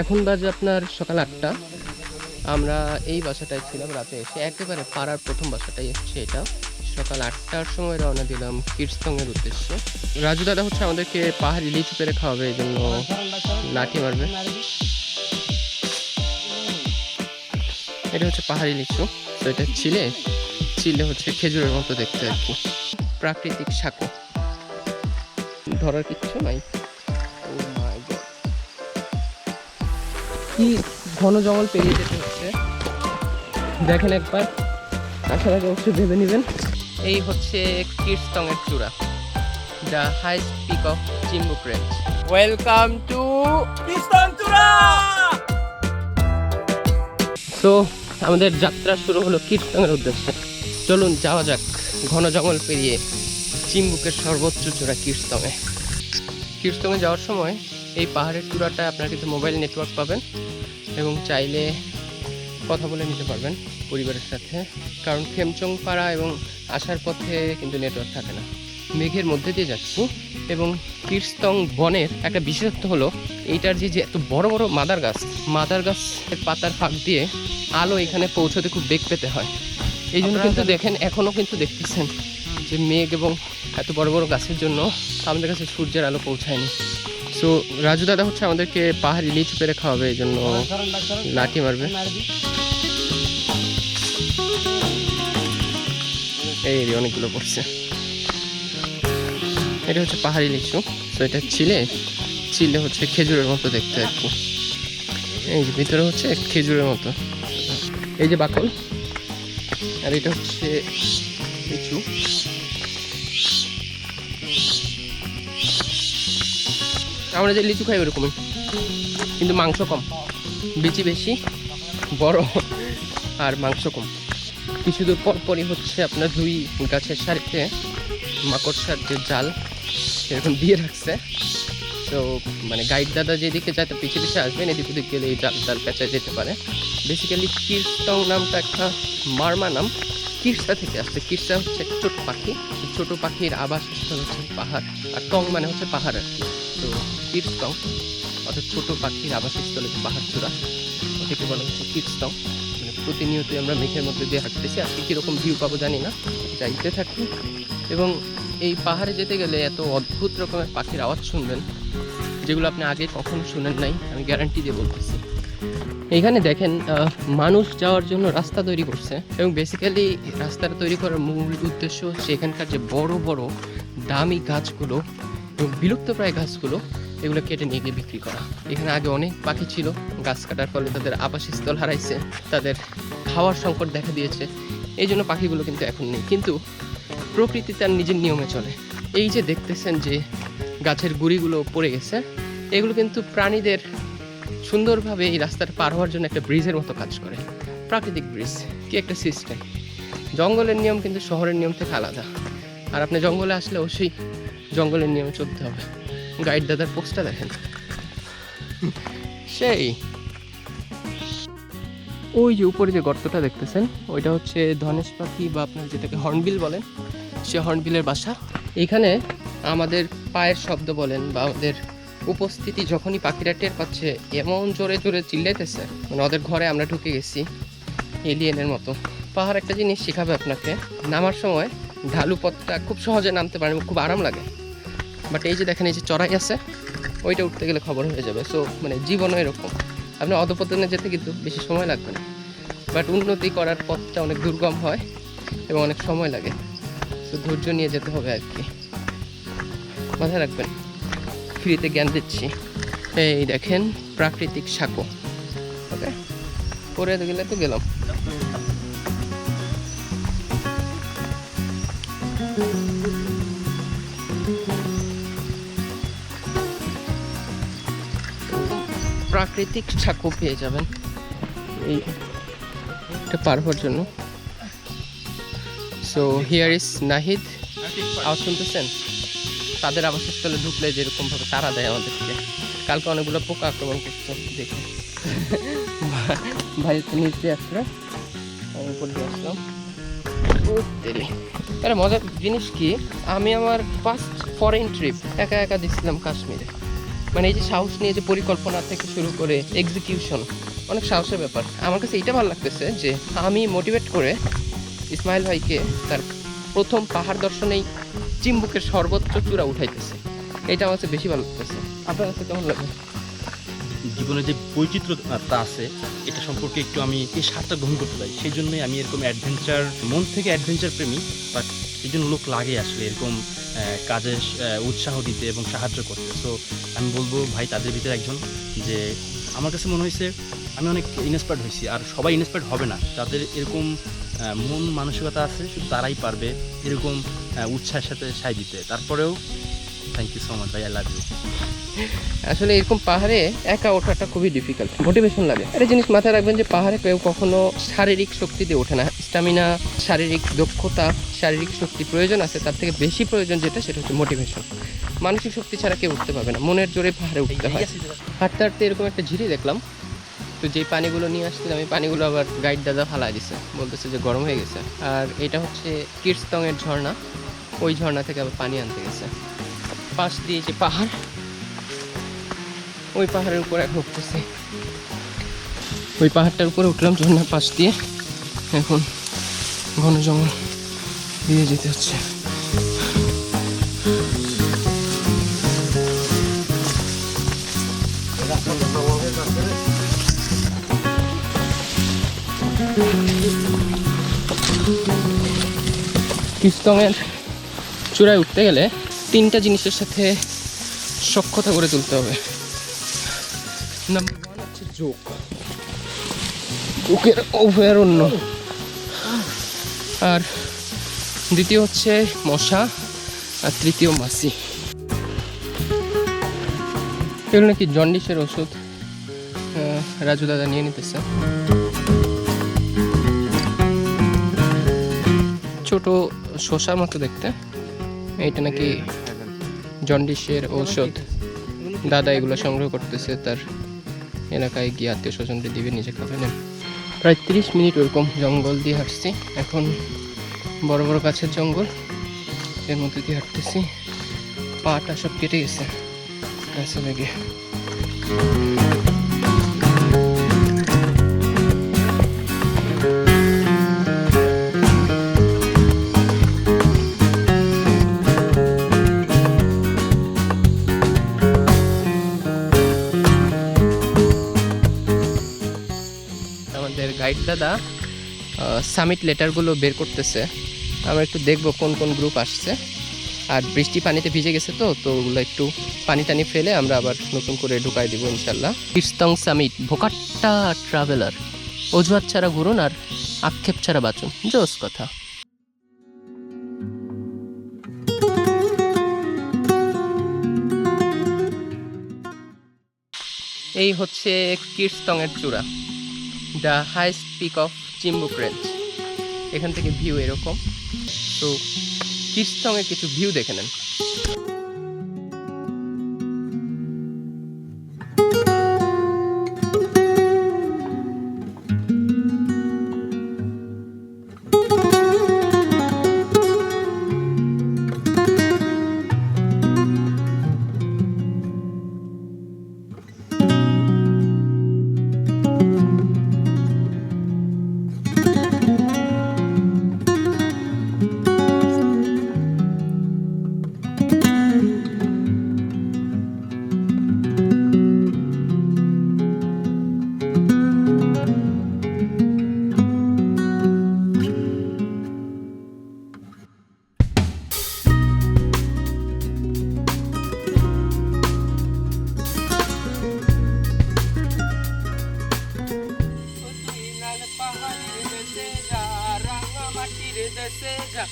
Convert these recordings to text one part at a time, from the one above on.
এখন বাজে আপনার সকাল আটটা। আমরা এই বাসাটায় ছিলাম রাতে এসে। একেবারে পাড়ার প্রথম বাসাটাই হচ্ছে এটা। সকাল আটটার সময় রওনা দিলাম কীর্তনের উদ্দেশ্যে। রাজু দাদা হচ্ছে আমাদেরকে পাহাড়ি লিচু পেরে খাওয়াবে, এই জন্য লাঠি মারবে। এটা হচ্ছে পাহাড়ি লিচু। তো এটা চিলে চিলে হচ্ছে খেজুরের মতো দেখতে আর কি। প্রাকৃতিক সাঁকো। ধরার কিচ্ছু নাই। কি ঘন জঙ্গল পেরিয়ে যেতে হচ্ছে। দেখেন একবার আসার আগে অবশ্যই ভেবে নেবেন। এই হচ্ছে কিরস্তংয়ের চূড়া the highest peak of Chimbuk range welcome to তো আমাদের যাত্রা শুরু হলো কীর্তনের উদ্দেশ্যে। চলুন যাওয়া যাক, ঘন জঙ্গল পেরিয়ে চিম্বুকের সর্বোচ্চ চূড়া কীর্তনে কীর্তনে যাওয়ার সময় এই পাহাড়ের চূড়াটায় আপনারা কিন্তু মোবাইল নেটওয়ার্ক পাবেন এবং চাইলে কথা বলে নিতে পারবেন পরিবারের সাথে। কারণ খেমচং পাড়া এবং আসার পথে কিন্তু নেটওয়ার্ক থাকে না। মেঘের মধ্যে দিয়ে যাচ্ছি এবং কীর্তং বনের একটা বিশেষত্ব হলো এইটার যে যে এত বড় বড় মাদার গাছ মাদার গাছের পাতার ফাঁক দিয়ে আলো এখানে পৌঁছতে খুব বেগ পেতে হয়। এই জন্য কিন্তু দেখেন এখনও কিন্তু দেখতেছেন যে মেঘ এবং এত বড় বড় গাছের জন্য আমাদের কাছে সূর্যের আলো পৌঁছায়নি। সো রাজু দাদা হচ্ছে আমাদেরকে পাহাড়ি লিচু পেরে খাওয়াবে, এই জন্য লাঠি মারবে। এই অনেকগুলো পড়ছে। এটা হচ্ছে পাহাড়ি লিচু। তো এটা চিলে চিলে হচ্ছে খেজুরের মতো দেখতে আর কি। এই যে ভিতরে হচ্ছে খেজুরের মতো। এই যে বাকল। আর এটা হচ্ছে লিচু। আমরা যে লিচু খাই ওরকমই। কিন্তু মাংস কম। বিচি বেশি, বড়, আর মাংস কম। কিছু দূর পর পরই হচ্ছে আপনার দুই গাছের সারিতে মাকড়সার যে জাল, সেরকম দিয়ে রাখছে। তো মানে গাইড দাদা যেদিকে যায় তার পিছিয়ে পিছিয়ে আসবেন, এদিক ওদিক গেলে এই জাল জাল পেঁচা যেতে পারে। বেসিক্যালি কিরস্তং নামটা একটা মারমা নাম। কিরসা থেকে আসছে। কিরসা হচ্ছে ছোট পাখি। তো ছোট পাখির আবাসস্থল হচ্ছে পাহাড়। আর টং মানে হচ্ছে পাহাড় আর কি। তো কিরস্তং অর্থাৎ ছোট পাখির আবাসস্থল হচ্ছে পাহাড় চূড়া ওটাকে বলা হচ্ছে কিরস্তং মানে প্রতিনিয়তই আমরা মেঘের মধ্যে দিয়ে হাঁটতেছি। আজকে কীরকম ভিউ পাবো জানি না যাইতে থাকি। এবং এই পাহাড়ে যেতে গেলে এত অদ্ভুত রকমের পাখির আওয়াজ শুনবেন, যেগুলো আপনি আগে কখনো শুনেন নাই, আমি গ্যারান্টি দিয়ে বলতেছি। এখানে দেখেন মানুষ যাওয়ার জন্য রাস্তা তৈরি করছে। এবং বেসিক্যালি রাস্তাটা তৈরি করার মূল উদ্দেশ্য হচ্ছে এখানকার যে বড় বড় দামি গাছগুলো এবং বিলুপ্তপ্রায় গাছগুলো এগুলো কেটে নিয়ে গিয়ে বিক্রি করা। এখানে আগে অনেক পাখি ছিল, গাছ কাটার ফলে তাদের আবাসস্থল হারাইছে, তাদের খাওয়ার সংকট দেখা দিয়েছে, এই জন্য পাখিগুলো কিন্তু এখন নেই। কিন্তু প্রকৃতি তার নিজের নিয়মে চলে। এই যে দেখতেছেন যে গাছের গুড়িগুলো পড়ে গেছে, এগুলো কিন্তু প্রাণীদের সুন্দরভাবে এই রাস্তাটা পার হওয়ার জন্য একটা ব্রিজের মতো কাজ করে। প্রাকৃতিক ব্রিজ, কি একটা সিস্টেম। জঙ্গলের নিয়ম কিন্তু শহরের নিয়ম থেকে আলাদা। আর আপনি জঙ্গলে আসলে অবশ্যই জঙ্গলের নিয়মে চলতে হবে। গাইড দাদার পোস্টটা দেখেন সেই। ওই যে উপরে যে গর্তটা দেখতেছেন ওইটা হচ্ছে ধনেশ পাখি বা আপনার যেটাকে হর্নবিল বলেন সে হর্নবিলের বাসা। এখানে আমাদের পায়ের শব্দ বলেন বা আমাদের উপস্থিতি যখনই পাখিরা টের পাচ্ছে এমন জোরে জোরে চিল্লাইতেছে মানে ওদের ঘরে আমরা ঢুকে গেছি এলিয়েনের মতো। পাহাড় একটা জিনিস শেখাবে আপনাকে নামার সময় ঢালু পথটা খুব সহজে নামতে পারেন খুব আরাম লাগে। বাট এই যে দেখেন, এই যে চড়াই আছে, ওইটা উঠতে গেলে খবর হয়ে যাবে। সো মানে জীবনও এরকম। আপনি অধপতনে যেতে কিন্তু বেশি সময় লাগবে না। বাট উন্নতি করার পথটা অনেক দুর্গম হয় এবং অনেক সময় লাগে। তো ধৈর্য নিয়ে যেতে হবে আর কি। মাথায় রাখবেন, ফ্রিতে জ্ঞান দিচ্ছি। এই দেখেন, প্রাকৃতিক সাঁকো। ওকে পরে গেলে তো গেলাম। প্রাকৃতিক সাঁকো পেয়ে যাবেন। এই এটা পার হওয়ার জন্য। সো হিয়ার ইজ নাহিদ আওয়াজ শুনতেছেন? তাদের আবাসস্থলে ঢুকলে যেরকম ভাবে তারা দেয় আমাদেরকে। কালকে অনেকগুলো পোকা আক্রমণ করছে দেখে ভাই তো নিচে আসলো। আমি উপরে দিয়ে আসলাম। মজার জিনিস কি? আমি আমার ফার্স্ট ফরেন ট্রিপ একা একা দিছিলাম কাশ্মীরে। মানে এই যে সাহস নিয়ে যে পরিকল্পনা থেকে শুরু করে এক্সিকিউশন অনেক সাহসের ব্যাপার। আমার কাছে এইটা ভালো লাগতেছে যে আমি মোটিভেট করে ইসমাইল ভাইকে তার প্রথম পাহাড় দর্শনেই চিম্বুকের সর্বোচ্চ চূড়া উঠাইতেছে। এটা আমার কাছে বেশি ভালো লাগতেছে। আপনার কাছে কেমন লাগে? জীবনে যে বৈচিত্র্যতা আছে, এটা সম্পর্কে একটু আমি এই স্বাদটা গ্রহণ করতে চাই। সেই জন্যই আমি এরকম অ্যাডভেঞ্চার মন থেকে অ্যাডভেঞ্চার প্রেমী বাট এই জন্য লোক লাগে আসলে এরকম কাজে উৎসাহ দিতে এবং সাহায্য করতে। সো আমি বলব, ভাই, তাদের ভিতরে একজন যে আমার কাছে মনে হয়েছে, আমি অনেক ইন্সপায়ার্ড হয়েছি, আর সবাই ইন্সপায়ার্ড হবে না। তাদের এরকম মন মানসিকতা আছে, শুধু তারাই পারবে এরকম উৎসাহের সাথে সাই দিতে। তারপরেও থ্যাংক ইউ সো মাচ ভাই আই লাভ ইউ আসলে এরকম পাহাড়ে একা ওঠাটা খুবই ডিফিকাল্ট মোটিভেশন লাগে। একটা জিনিস মাথায় রাখবেন যে পাহাড়ে কেউ কখনো শারীরিক শক্তি দিয়ে ওঠে না। স্টামিনা শারীরিক দক্ষতা, শারীরিক শক্তি প্রয়োজন আছে, তার থেকে বেশি প্রয়োজন যেটা, সেটা হচ্ছে মোটিভেশন মানসিক শক্তি ছাড়া কেউ উঠতে পারবে না। মনের জোরে পাহাড়ে উঠতে হয়। হাঁটতে হাঁটতে এরকম একটা ঝিরি দেখলাম। তো যেই পানিগুলো নিয়ে আসছিলাম, এই পানিগুলো আবার গাইড দাদা ফালাই দিছে। বলতেছে যে গরম হয়ে গেছে। আর এটা হচ্ছে কিরস্তংয়ের ঝর্ণা। ওই ঝর্ণা থেকে আবার পানি আনতে গেছে। পাশ দিয়ে যে পাহাড়, ওই পাহাড়ের উপর এখন উঠতেছি ওই পাহাড়টার উপরে উঠলাম ঝর্ণার পাশ দিয়ে এখন ঘন জঙ্গল দিয়ে যেতে হচ্ছে। কিস্তংয়ের চূড়ায় উঠতে গেলে তিনটা জিনিসের সাথে সক্ষতা করে তুলতে হবে। নাম্বার ওয়ান হচ্ছে যোগ যোগের অভয়ারণ্য। আর দ্বিতীয় হচ্ছে মশা, আর তৃতীয় মাসি এগুলো নাকি জন্ডিসের ওষুধ রাজু দাদা নিয়ে নিতেছে। ছোট শশার মতো দেখতে। এইটা নাকি জন্ডিসের ঔষধ। দাদা এগুলো সংগ্রহ করতেছে, তার এলাকায় গিয়ে আত্মীয় স্বজনদের দিবে, নিজে খাবে না প্রায় তিরিশ মিনিট ওরকম জঙ্গল দিয়ে হাঁটছি। এখন বড় বড় গাছের জঙ্গল, এর মধ্যে দিয়ে হাঁটতেছি। পাটা সব কেটে গেছে, গাছে লেগে। আমাদের দাদা সামিট লেটারগুলো বের করতেছে। আমরা একটু দেখব কোন কোন গ্রুপ আসছে। আর বৃষ্টি পানিতে ভিজে গেছে তো তো ওগুলো একটু পানি টানি ফেলে আমরা আবার নতুন করে ঢুকাই দিব ইনশাল্লাহ কীর্তং সামিট ভোকাট্টা ট্রাভেলার অজুহাত ছাড়া ঘুরুন আর আক্ষেপ ছাড়া বাঁচুন, জোস কথা। এই হচ্ছে কীর্তনের চূড়া। The highest peak of Chimbuk range এখান থেকে ভিউ এরকম। তো কিস্তংয়ের কিছু ভিউ দেখে নেন।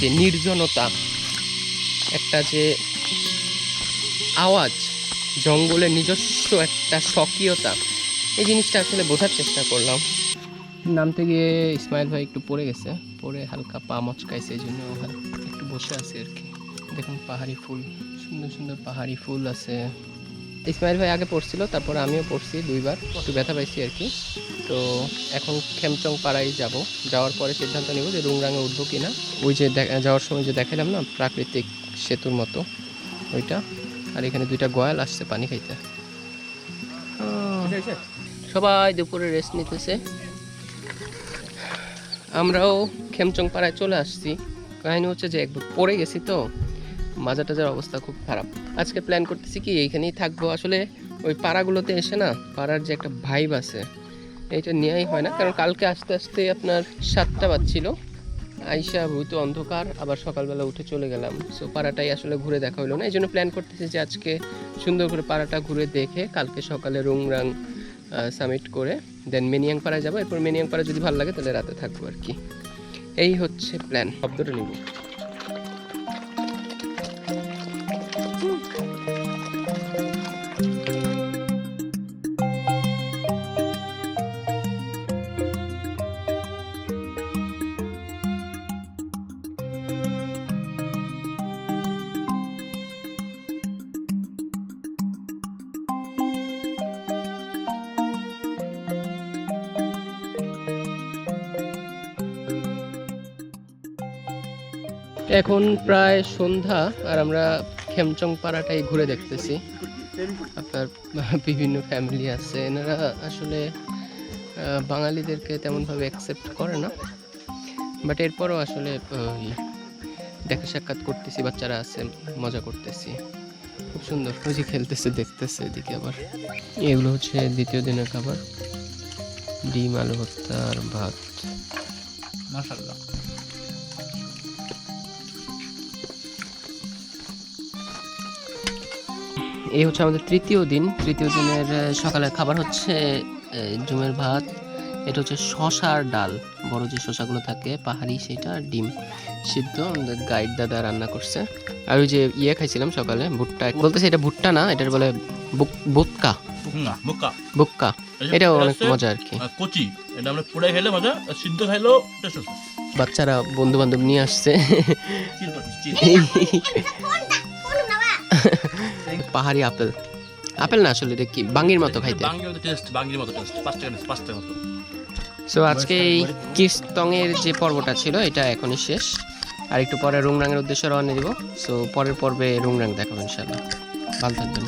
যে নির্জনতা, একটা যে আওয়াজ জঙ্গলের নিজস্ব একটা স্বকীয়তা, এই জিনিসটা আসলে বোঝার চেষ্টা করলাম। নামতে গিয়ে ইসমাইল ভাই একটু পড়ে গেছে, পড়ে হালকা পা মচকাইছে, এই জন্য একটু বসে আছে আর কি। দেখুন, পাহাড়ি ফুল, সুন্দর সুন্দর পাহাড়ি ফুল আছে। ইসমাইল ভাই আগে পড়ছিল তারপর আমিও পড়ছি দুইবার একটু ব্যথা পাইছি আর কি। তো এখন খেমচং পাড়ায় যাব। যাওয়ার পরে সিদ্ধান্ত নেব যে রুংরাঙে উঠবো কি না ওই যে যাওয়ার সময় যে দেখালাম না প্রাকৃতিক সেতুর মতো ওইটা। আর এখানে দুইটা গোয়াল আসছে পানি খাইতে। সবাই দুপুরে রেস্ট নিতেছে। আমরাও খেমচং পাড়ায় চলে আসছি। কাহিনী হচ্ছে যে একবার পড়ে গেছি তো। মাজা টাজার অবস্থা খুব খারাপ। আজকে প্ল্যান করতেছি কি এইখানেই থাকব। আসলে ওই পাড়াগুলোতে এসে না পাড়ার যে একটা ভাইব আছে, এইটা নেওয়াই হয় না। কারণ কালকে আস্তে আস্তে আপনার সাতটা বাজছিল। আইসা ভূত অন্ধকার, আবার সকালবেলা উঠে চলে গেলাম। সো পাড়াটাই আসলে ঘুরে দেখা হলো না। এই জন্য প্ল্যান করতেছি যে আজকে সুন্দর করে পাড়াটা ঘুরে দেখে কালকে সকালে রুংরাং সামিট করে দেন মেনিয়াং পাড়ায় যাব। এরপর মেনিয়াং পাড়া যদি ভালো লাগে তাহলে রাতে থাকব আর কি। এই হচ্ছে প্ল্যান শব্দটা নিব। এখন প্রায় সন্ধ্যা আর আমরা খেমচং পাড়াটাই ঘুরে দেখতেছি। আপনার বিভিন্ন ফ্যামিলি আছে, এনারা আসলে বাঙালিদেরকে তেমনভাবে অ্যাকসেপ্ট করে না। বাট এরপরও আসলে দেখা সাক্ষাৎ করতেছি, বাচ্চারা আছে, মজা করতেছি। খুব সুন্দর যে খেলতেছে, দেখতেছে এদিকে আবার। এগুলো হচ্ছে দ্বিতীয় দিনের খাবার। ডিম, আলু ভর্তা আর ভাত। এই হচ্ছে আমাদের তৃতীয় দিন। তৃতীয় দিনের সকালের খাবার হচ্ছে জুমের ভাত। এটা হচ্ছে শশার ডাল। বড় যে শশাগুলো থাকে পাহাড়ি সেটা আর ডিম সিদ্ধ। আমাদের গাইড দাদা রান্না করছে। আর ওই যে ইয়ে খাইছিলাম সকালে ভুট্টা। বলতেছে এটা ভুট্টা না এটার বলে বুক- বুটকা। বুক্কা এটাও অনেক মজা আর কি। কচি। এটা আমরা পুড়ে খেলে মজা সিদ্ধ খাইলেও বাচ্চারা বন্ধু বান্ধব নিয়ে আসছে। পাহাড়ি আপেল। আপেল না আসলে এটা কি? বাঙ্গির মতো খাইতে? বাঙ্গির মতো টেস্ট বাঙ্গির মতো টেস্ট পাঁচ টাকা পাঁচ টাকা মতো। সো আজকে এই কিস্তংয়ের যে পর্বটা ছিল এটা এখনই শেষ। আর একটু পরে রুংরাঙের উদ্দেশ্যে রওনা দিব। সো পরের পর্বে রুংরাং দেখাবো ইনশাল্লাহ ভালো থাকবেন।